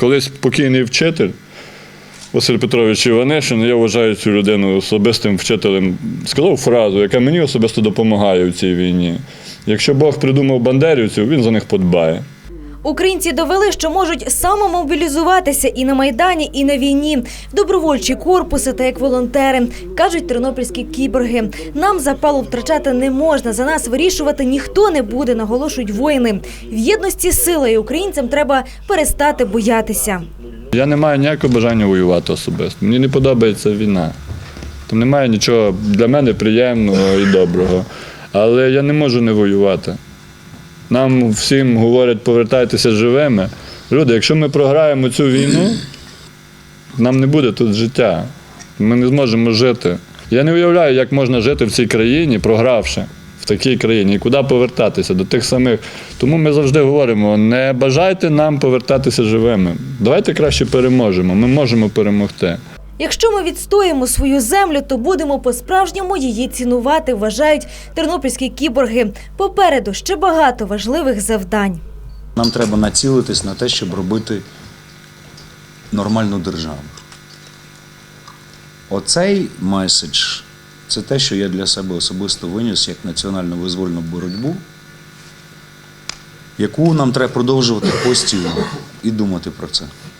Колись покійний вчитель Василь Петрович Іванишин, я вважаю цю людину особистим вчителем, сказав фразу, яка мені особисто допомагає в цій війні. Якщо Бог придумав бандерівців, він за них подбає. Українці довели, що можуть самомобілізуватися і на майдані, і на війні, добровольчі корпуси та як волонтери, кажуть тернопільські кіборги. Нам запалу втрачати не можна. За нас вирішувати ніхто не буде, наголошують воїни. В єдності сила і українцям треба перестати боятися. Я не маю ніякого бажання воювати особисто. Мені не подобається війна. Там немає нічого для мене приємного і доброго. Але я не можу не воювати. Нам всім говорять, повертайтеся живими. Люди, якщо ми програємо цю війну, нам не буде тут життя. Ми не зможемо жити. Я не уявляю, як можна жити в цій країні, програвши в такій країні, і куди повертатися до тих самих. Тому ми завжди говоримо: не бажайте нам повертатися живими. Давайте краще переможемо. Ми можемо перемогти. Якщо ми відстоїмо свою землю, то будемо по-справжньому її цінувати, вважають тернопільські кіборги. Попереду ще багато важливих завдань. Нам треба націлитись на те, щоб робити нормальну державу. Оцей меседж це те, що я для себе особисто виніс як національну визвольну боротьбу, яку нам треба продовжувати постійно і думати про це.